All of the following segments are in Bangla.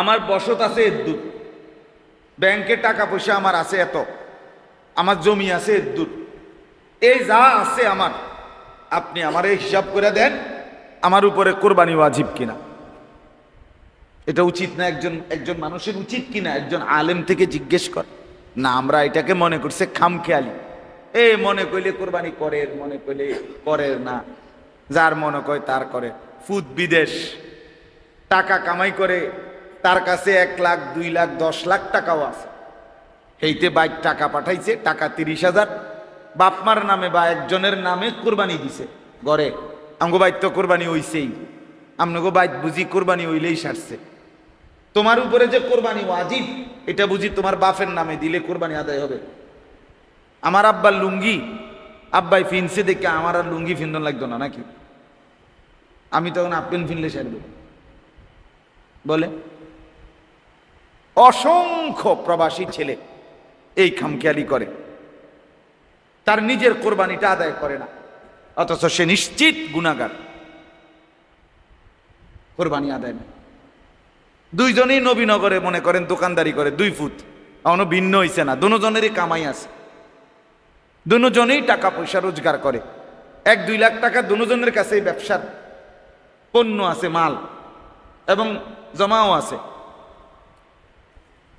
আমার বসত আছে এদ্দুর ব্যাংকে টাকা পয়সা আমার আছে এত। আমার জমি আছে এদ্দুর এই যা আছে আমার, আপনি আমার এই হিসাব করে দেন, আমার উপরে কোরবানি ওয়াজিব কিনা। এটা উচিত না একজন একজন মানুষের উচিত কিনা, একজন আলেম থেকে জিজ্ঞেস কর। না, আমরা এটাকে মনে করছে খামখেয়ালি। এ, মনে কইলে কোরবানি করে মনে করলে করে না। যার মনে কয় তার করে। ফুদ বিদেশ। টাকা কামাই করে তার কাছে এক লাখ, দুই লাখ, দশ লাখ টাকাও আছে। এইতে বাইক টাকা পাঠাইছে, টাকা তিরিশ হাজার। বাপমার নামে বা একজনের নামে কোরবানি দিছে। গড়ে, আমগো বাইক তো কোরবানি হইছেই। আমনগো বাইক বুঝি কোরবানি হইলেই সারছে। তোমার উপরে যে কোরবানি ওয়াজিব, এটা বুঝি তোমার বাপের নামে দিলে কোরবানি আদায় হবে। আমার আব্বার লুঙ্গি, আব্বাই ফিনছে দেখে আমার আর লুঙ্গি ফিন্দন লাগতো না নাকি? আমি তখন আপেন ফিনলে সারব। বলে অসংখ্য প্রবাসী ছেলে এই খামখেয়ালি করে। তার নিজের কোরবানিটা আদায় করে না। অথচ সে নিশ্চিত গুণাগার কোরবানি আদায় না দুইজনেই নবীনগরে মনে করেন দোকানদারি করে, দুই ফুট। এখনও ভিন্ন হইছে না, দুজনেরই কামাই আছে। দুজনেই টাকা পয়সা রোজগার করে। এক দুই লাখ টাকা দুজনের কাছেই ব্যবসার। পণ্য আছে, মাল। এবং জমাও আছে।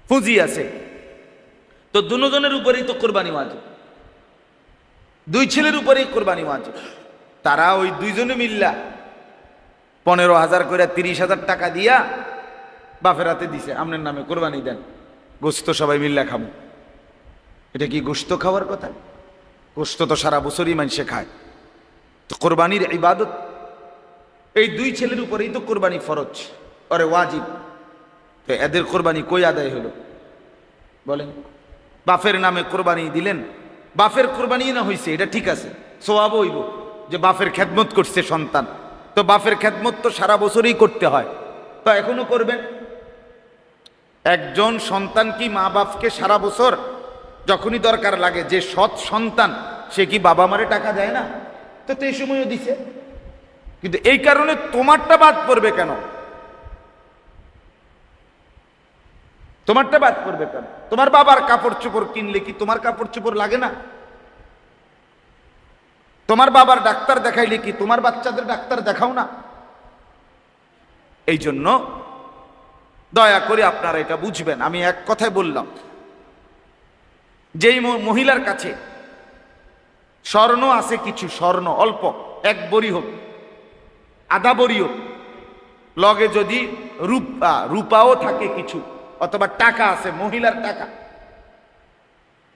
পুঁজি আছে। তো দুজনের উপরেই তো কোরবানি ওয়াজিব। দুই ছেলের উপরেই কোরবানি ওয়াজিব। তারা ওই দুইজনে মিল্লা পনেরো হাজার করে তিরিশ হাজার টাকা দিয়া বাপের হাতে দিছে আপনার নামে কোরবানি দেন। গোস্ত সবাই মিল্লা খাব। এটা কি গোস্ত খাওয়ার কথা? গোস্ত তো সারা বছরই মানুষে খায়। তো কোরবানির ইবাদত, এই দুই ছেলের উপরেই তো কোরবানি ফরজ। অরে ওয়াজিব। তো এদের কোরবানি কই আদায় হলো? বলেন। বাফের নামে কোরবানি দিলেন। বাফের কোরবানি না হইছে, এটা ঠিক আছে। সোয়াব হইব যে বাফের খেদমত করছে সন্তান। তো বাফের খেদমত তো সারা বছরই করতে হয়। তো এখনও করবেন? একজন সন্তান কি মা বাপকে সারা বছর যখনই দরকার লাগে, যে সৎ সন্তান, সে কি বাবা মারে টাকা দেয় না? তো তো এই সময়ও দিছে। কিন্তু এই কারণে তোমারটা বাদ পড়বে কেন? তোমারটা বাদ পড়বে কেন? তোমার বাবার কাপড় চোপড় কিনলে কি তোমার কাপড় চোপড় লাগে না? তোমার বাবার ডাক্তার দেখাইলে কি তোমার বাচ্চাদের ডাক্তার দেখাও না? এই জন্য দয়া করে আপনারা এটা বুঝবেন। আমি এক কথায় বললাম, যেই মহিলার কাছে স্বর্ণ আছে কিছু স্বর্ণ, অল্প, এক বড়ি হোক, আধা বড়ি হোক, লগে যদি রূপা রূপাও থাকে কিছু অথবা টাকা আছে, মহিলার টাকা।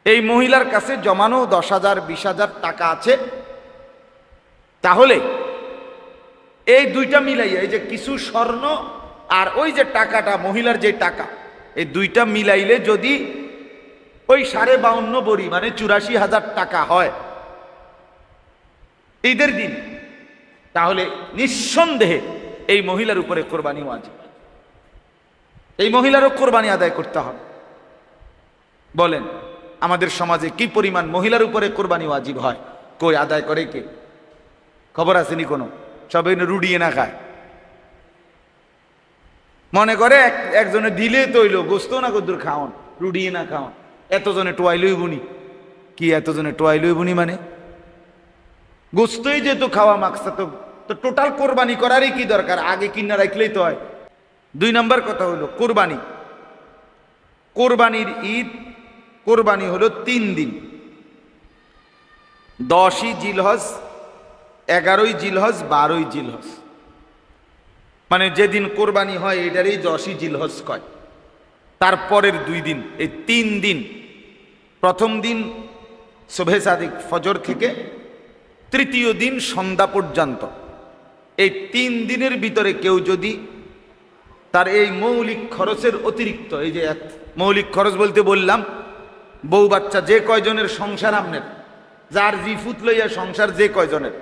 এই মহিলার কাছে জমানো দশ হাজার, বিশ হাজার টাকা আছে। তাহলে এই দুইটা মিলাইয়া, এই যে কিছু স্বর্ণ আর ওই যে টাকাটা, মহিলার যে টাকা, এই দুইটা মিলাইলে যদি ওই সাড়ে বাউন্ন বড়ি মানে চুরাশি হাজার টাকা হয় ঈদের দিন, তাহলে নিঃসন্দেহে এই মহিলার উপরে কোরবানি ওয়াজিব এই মহিলারও কোরবানি আদায় করতে হবে। বলেন, আমাদের সমাজে কি পরিমাণ মহিলার উপরে কোরবানি ওয়াজিব হয়? কই আদায় করে কে? খবর আসেনি কোনো? সবাই রুডিয়ে না খায়। মনে করে এক- একজনে দিলে তৈল গোস্ত না কদ্দুর খাওয়ান, রুডিয়ে না খাওয়ান। এতজনে টোয়াইলই বুনি কি এতজনে টোয়াইলই বুনি মানে? গোস্তই যেহেতু খাওয়া মাকসা তো তো টোটাল কোরবানি করারই কি দরকার? আগে কিনা রাখলেই তো হয়। দুই নম্বর কথা হলো কোরবানি। কোরবানির ঈদ, কোরবানি হলো তিন দিন। দশই জিলহজ, এগারোই জিলহজ, বারোই জিলহজ। মানে যেদিন কোরবানি হয়, এটারই দশই জিলহজ কয়। তারপরের দুই দিন, এই তিন দিন। প্রথম দিন শোভে সাদিক ফজর থেকে তৃতীয় দিন সন্ধ্যা পর্যন্ত। এই তিন দিনের ভিতরে কেউ যদি তার এই মৌলিক খরচের অতিরিক্ত, এই যে এক মৌলিক খরচ বলতে বললাম, বউ বাচ্চা যে কয়জনের সংসার আমনের, যার জি ফুত লইয়া সংসার যে কয়জনের,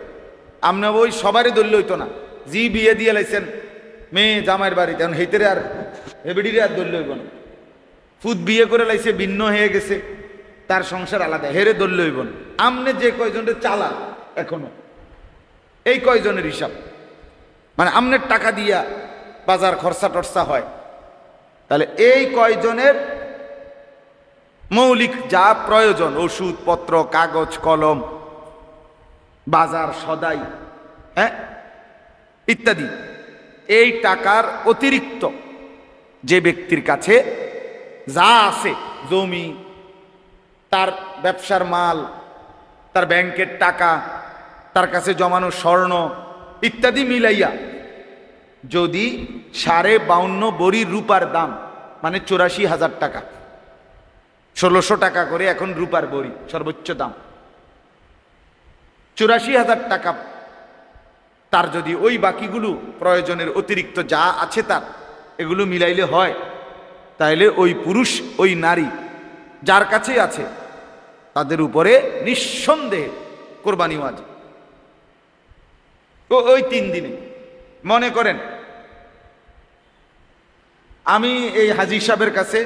আমনে ওই সবারই দল্য হইতো না, জি বিয়ে দিয়ে লাইছেন, মেয়ে জামাইয়ের বাড়িতে, এখন হেইতেরে আর হেবিডিরে আর দল্য হইব না। ফুত বিয়ে করে লাইছে, ভিন্ন হয়ে গেছে, তার সংসার আলাদা, হেরে দল্য হইব না। আমনে যে কয়জনের চালা এখনও, এই কয়জনের হিসাব? মানে আমনের টাকা দিয়া বাজার খরচা টরচা হয়। তাহলে এই কয়জনের মৌলিক যা প্রয়োজন, ওষুধপত্র, কাগজ, কলম, বাজার সদাই হ্যাঁ? ইত্যাদি। এই টাকার অতিরিক্ত যে ব্যক্তির কাছে যা আছে, জমি, তার ব্যবসার মাল, তার ব্যাংকের টাকা, তার কাছে জমানো স্বর্ণ, ইত্যাদি মিলাইয়া যদি সাড়ে বাউন্ন বড়ি রূপার দাম মানে চুরাশি হাজার টাকা, ষোলোশো টাকা করে এখন রূপার বড়ি, সর্বোচ্চ দাম। চুরাশি হাজার টাকা, তার যদি ওই বাকিগুলো প্রয়োজনের অতিরিক্ত যা আছে তার, এগুলো মিলাইলে হয়, তাইলে ওই পুরুষ, ওই নারী, যার কাছে আছে, তাদের উপরে নিঃসন্দেহে কোরবানি ওয়াজ ওই তিন দিনে, মনে করেন আমি এই হাজি সাহেবের কাছে,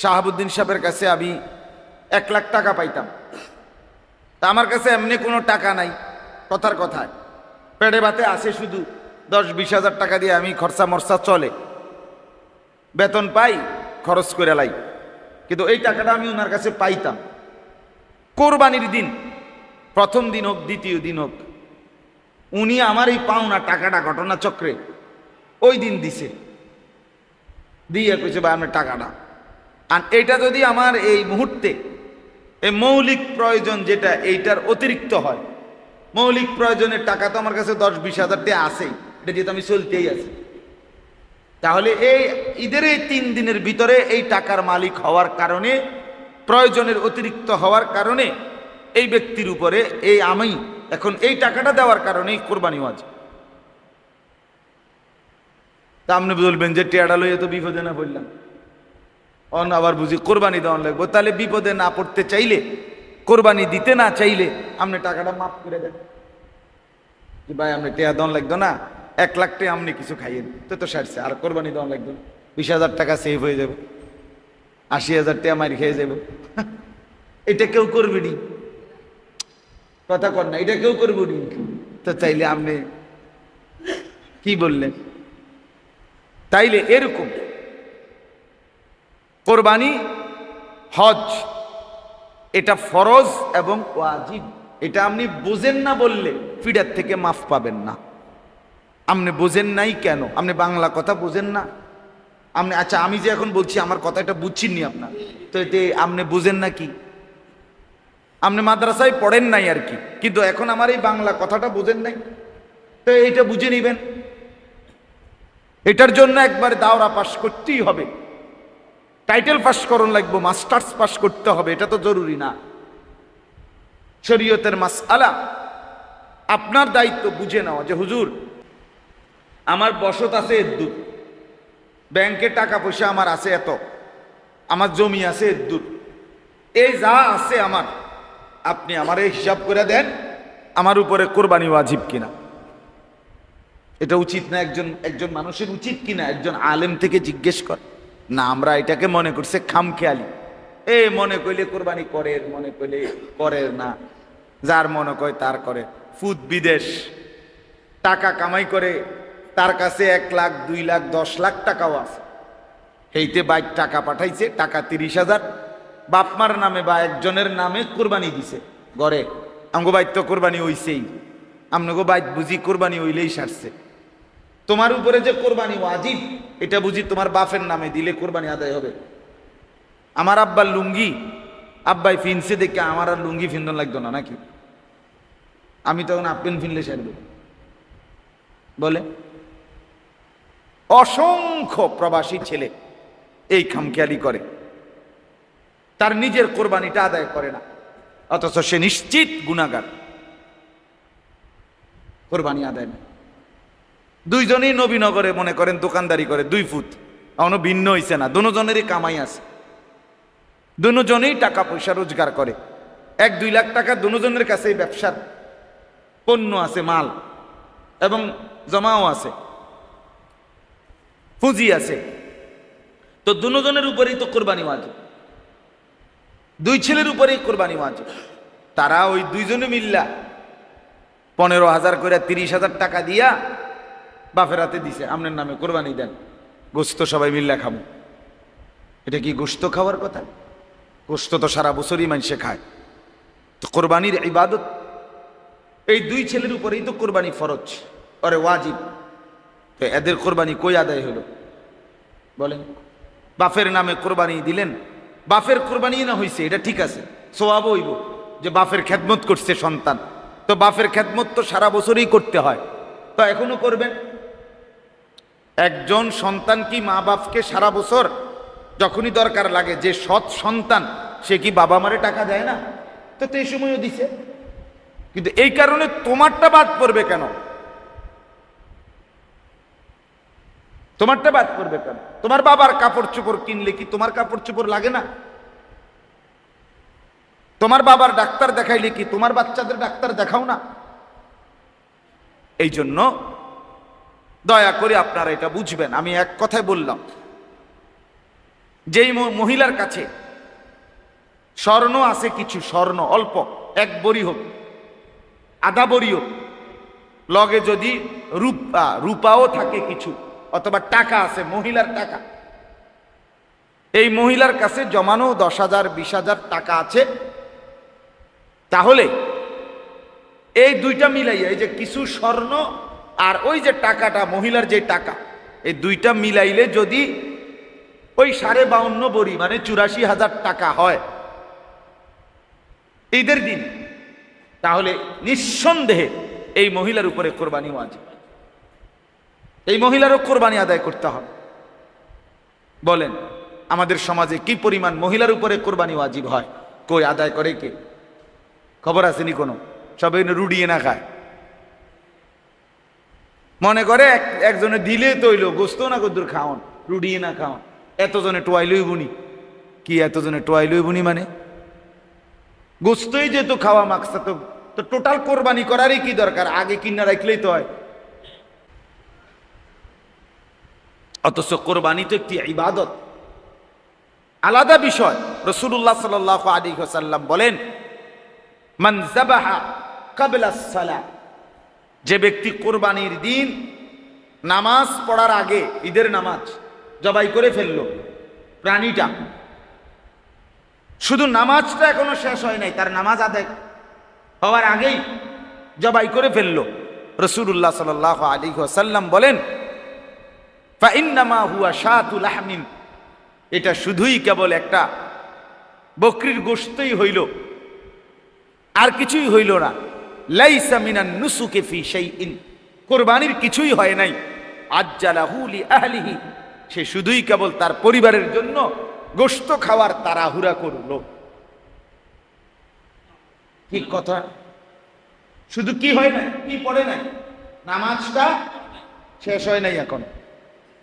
শাহাবুদ্দিন সাহেবের কাছে আমি এক লাখ টাকা পাইতাম। তা আমার কাছে এমনি কোনো টাকা নাই, কথার কথায় পেটে ভাতে আসে শুধু দশ বিশ হাজার টাকা দিয়ে আমি খরচা মরচা চলে। বেতন পাই, খরচ করে লাই। কিন্তু এই টাকাটা আমি ওনার কাছে পাইতাম। কোরবানির দিন, প্রথম দিন হোক, দ্বিতীয় দিন হোক, উনি আমার এই পাওনা টাকাটা ঘটনা চক্রে ওই দিন দিছে। দিয়ে কইছে, ভাই, আপনার টাকাটা। আর এটা যদি আমার এই মুহূর্তে এই মৌলিক প্রয়োজন যেটা, এইটার অতিরিক্ত হয়, মৌলিক প্রয়োজনের টাকা তো আমার কাছে দশ বিশ হাজার টাকা আছেই, এটা যেহেতু আমি চলতেই আছি। তাহলে এই ঈদের এই তিন দিনের ভিতরে এই টাকার মালিক হওয়ার কারণে, প্রয়োজনের অতিরিক্ত হওয়ার কারণে, এই ব্যক্তির উপরে এই আমি এখন এই টাকাটা দেওয়ার কারণেই কোরবানি ওয়াজ তা আপনি বলবেন যে টেয়াডা লইয়া তো বিপদে না বললাম অন আবার বুঝি কোরবানি দেওয়ান লাগবো। তাহলে বিপদে না পড়তে চাইলে, কোরবানি দিতে না চাইলে আপনি টাকাটা মাফ করে দেন। যে ভাই, আপনি টেয়া দেওয়ান লাগতো না। এক লাখ টাকা আপনি কিছু খাইয়ে তো তো সারছে, আর কোরবানি দেওয়ান লাগতো না। বিশ হাজার টাকা সেভ হয়ে যাবে। আশি হাজার টাকা মারি খেয়ে যাবে। এটা কেউ করবে নি। কথা কর না, এটা কেউ করব নি। তো চাইলে আপনি কি বললেন? তাইলে এরকম। কোরবানি, হজ, এটা ফরজ এবং ওয়াজিব। এটা আপনি বোঝেন না বললে ফিডার থেকে মাফ পাবেন না। আপনি বোঝেন নাই কেন? আপনি বাংলা কথা বোঝেন না? আপনি আচ্ছা আমি যে এখন বলছি, আমার কথা কথাটা বুঝছেননি আপনার। তো এতে আপনি বোঝেন না কি? আপনি মাদ্রাসায় পড়েন নাই আর কি, কিন্তু এখন আমার এই বাংলা কথাটা বোঝেন নাই। তো এইটা বুঝে নিবেন। এটার জন্য একবার দাওরা পাশ করতেই হবে। টাইটেল পাস করুন লাগবো মাস্টার্স পাস করতে হবে, এটা তো জরুরি না। শরীয়তের মাস আলা আপনার দায়িত্ব বুঝে নেওয়া যে, হুজুর, আমার বসত আছে এদ্দুর। ব্যাংকে টাকা পয়সা আমার আছে এত, আমার জমি আছে এদ্দুর। এই যা আছে আমার, আপনি আমার হিসাব করে দেন, আমার উপরে কোরবানি ওয়াজিব কিনা। এটা উচিত না একজন একজন মানুষের উচিত কিনা? একজন আলেম থেকে জিজ্ঞেস কর। না, আমরা এটাকে মনে করছে খামখেয়ালি। এ, মনে করলে কোরবানি করে মনে করলে করে না। যার মনে কয় তার করে। ফুদ বিদেশ। টাকা কামাই করে, তার কাছে এক লাখ, দুই লাখ, দশ লাখ টাকাও আছে। এইতে বাইক টাকা পাঠাইছে, টাকা তিরিশ হাজার। বাপমার নামে বা একজনের নামে কোরবানি দিছে। গড়ে আমগো বাইক তো কোরবানি হইছেই। আমনগো বাইক বুঝি কোরবানি হইলেই সারছে। তোমার উপরে যে কোরবানি ওয়াজিব, এটা বুঝি তোমার বাপের নামে দিলে কোরবানি আদায় হবে। আমার আব্বার লুঙ্গি, আব্বাই ফিনছে দেখে আমার আর লুঙ্গি ফিন্দন লাগতো না, নাকি? আমি তখন আপেন ফিনলে সারবে বলে, অসংখ্য প্রবাসী ছেলে এই খামখেয়ালি করে। তার নিজের কোরবানিটা আদায় করে না, অথচ সে নিশ্চিত গুণাগার কোরবানি আদায় না দুইজনেই নবীনগরে মনে করেন দোকানদারি করে, দুই ফুট। এখনও ভিন্ন হইছে না, দুজনেরই কামাই আছে। দুজনেই টাকা পয়সা রোজগার করে। এক দুই লাখ টাকা দুজনের কাছেই ব্যবসার পণ্য আছে, মাল। এবং জমাও আছে। পুঁজি আছে। তো দুজনের উপরেই তো কোরবানি ওয়াজিব। দুই ছেলের উপরেই কোরবানি ওয়াজিব। তারা ওই দুইজনে মিল্লা পনেরো হাজার করে তিরিশ হাজার টাকা দিয়া বাফের হাতে দিছে আপনার নামে কোরবানি দেন। গোস্ত সবাই মিল্লা খাব এটা কি গোস্ত খাওয়ার কথা? গোস্ত তো সারা বছরই মানুষে খায়। তো কোরবানির ইবাদত, এই দুই ছেলের উপরেই তো কোরবানি ফরজ অরে ওয়াজিব। তো এদের কোরবানি কই আদায় হলো? বলেন। বাফের নামে কোরবানি দিলেন বাফের কোরবানি না হইছে, এটা ঠিক আছে সোয়াব হইব যে বাফের খেদমত করছে সন্তান। তো বাফের খেদমত তো সারা বছরই করতে হয়। তো এখনও করবেন? একজন সন্তান কি মা বাপকে সারা বছর যখনই দরকার লাগে, যে সৎ সন্তান, সে কি বাবা মারে টাকা দেয় না? তো এই সময়ও দিছে। কিন্তু এই কারণে তোমারটা বাদ পড়বে কেন? তোমারটা বাদ পড়বে কেন? তোমার বাবার কাপড় চোপড় কিনলে কি তোমার কাপড় চোপড় লাগে না? তোমার বাবার ডাক্তার দেখাইলে কি তোমার বাচ্চাদের ডাক্তার দেখাও না? এই জন্য দয়া করে আপনারা এটা বুঝবেন, আমি এক কথায় বললাম। যেই মহিলার কাছে স্বর্ণ আছে কিছু স্বর্ণ, অল্প, এক বড়ি হোক, আধা বড়ি হোক, লগে যদি রূপা রূপাও থাকে কিছু, অথবা টাকা আছে, মহিলার টাকা, এই মহিলার কাছে জমানো দশ হাজার, বিশ হাজার টাকা আছে, তাহলে এই দুইটা মিলাইয়া, এই যে কিছু স্বর্ণ আর ওই যে টাকাটা, মহিলার যে টাকা, এই দুইটা মিলাইলে যদি ওই সাড়ে বাউন্ন বড়ি মানে চুরাশি হাজার টাকা হয় ঈদের দিন, তাহলে নিঃসন্দেহে এই মহিলার উপরে কোরবানি ওয়াজিব এই মহিলারও কোরবানি আদায় করতে হবে। বলেন, আমাদের সমাজে কি পরিমাণ মহিলার উপরে কোরবানি ওয়াজিব হয়? কই আদায় করে কে? খবর আসেনি কোনো? সবাই রুডিয়ে না খায়। মনে করে এক একজনে দিলে তৈল গোস্ত না কদ্দুর খাওন রুডিয়ে না খাওন। এতজনে টোয়াইলই বুনি কি এতজনে টোয়াইলই বুনি মানে? গোস্তই যেহেতু খাওয়া মাকসা তো তো টোটাল কোরবানি করারই কি দরকার? আগে কিনা রাখলেই তো হয়। অথচ কোরবানি তো একটি ইবাদত। আলাদা বিষয়। রসুল্লাহ সাল আলী সাল্লাম বলেন, মান জাবাহা কাবলা সালা যে ব্যক্তি কোরবানির দিন নামাজ পড়ার আগে, ঈদের নামাজ জবাই করে ফেলল, প্রাণীটা। শুধু নামাজটা এখনও শেষ হয় নাই, তার নামাজ আদায় হওয়ার আগেই জবাই করে ফেলল। রসুল্লাহ সাল আলী সাল্লাম বলেন হুয়া এটা শুধুই কেবল একটা বকরির গোস্তই হইল, আর কিছুই হইল না। লাইসা মিনান নুসুকে ফি শাইইন। কোরবানির কিছুই হয় নাই। আজ্জালাহু লি আহলিহি। সে শুধুই কেবল তার পরিবারের জন্য গোশত খাওয়ার তাড়াহুড়া করল। কি কথা? শুধু কি হয় না কি পড়ে নাই? নামাজটা শেষ হয় নাই এখন।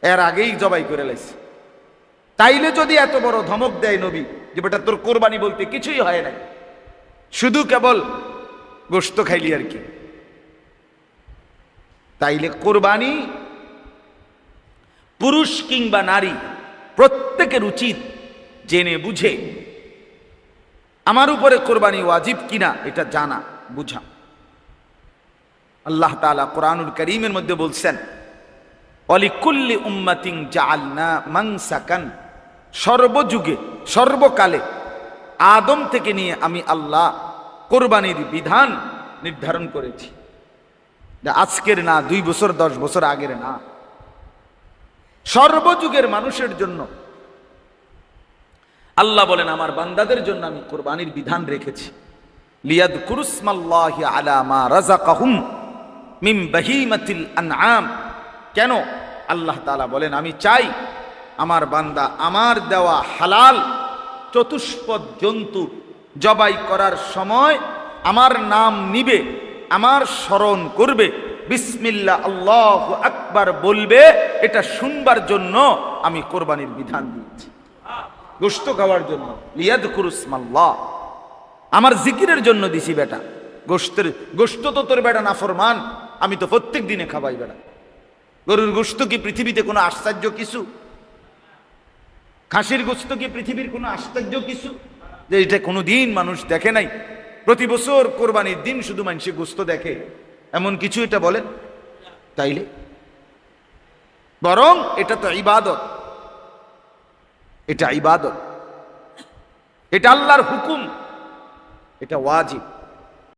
এর আগেই জবাই করে লাইছে। তাইলে যদি এত বড় ধমক দেয় নবী, যে বেটা তোর কোরবানি বলতে কিছুই হয় নাই। শুধু কেবল গোস্ত খাইলি আর কি। তাইলে কোরবানি পুরুষ কিংবা নারী প্রত্যেকের উচিত জেনে বুঝে আমার উপরে কোরবানি ওয়াজিব কিনা এটা জানা, বুঝা। আল্লাহ তাআলা কোরআনুল করিমের মধ্যে বলছেন, অলিকুল্লি উম্মাতিং জাআলনা মানসাকান। সর্বযুগে, সর্বকালে আদম থেকে নিয়ে আমি আল্লাহ কোরবানির বিধান নির্ধারণ করেছি। আজকের না, দুই বছর, দশ বছর আগের না। সর্বযুগের মানুষের জন্য আল্লাহ বলেন, আমার বান্দাদের জন্য আমি কোরবানির বিধান রেখেছি। লিয়াদ কুরুসমাল্লাহি আলা মা রাযাকাহুম মিন বাহিমাতিল আনআম। কেন? আল্লাহ তাআলা বলেন, আমি চাই আমার বান্দা আমার দেওয়া হালাল চতুষ্পদ জন্তু জবাই করার সময় আমার নাম নিবে, আমার স্মরণ করবে। বিসমিল্লা, আল্লাহ আকবার বলবে, এটা শুনবার জন্য আমি কোরবানির বিধান দিয়েছি। গোস্ত খাওয়ার জন্য। লিয়াদ কুরুসমাল্লাহ আমার জিকিরের জন্য দিছি বেটা। গোস্তের গোস্ত তো তোর বেটা নাফরমান। আমি তো প্রত্যেক দিনে খাবাই বেটা। গরুর গোস্ত কি পৃথিবীতে কোনো আশ্চর্য কিছু? খাসির গোস্ত কি পৃথিবীর কোনো আশ্চর্য কিছু? যে এটা কোনো দিন মানুষ দেখে নাই। প্রতি বছর কোরবানির দিন শুধু মানুষের গোস্ত দেখে। এমন কিছু এটা বলেন তাইলে? বরং এটা তো ইবাদত। এটা ইবাদত। এটা আল্লাহর হুকুম। এটা ওয়াজিব।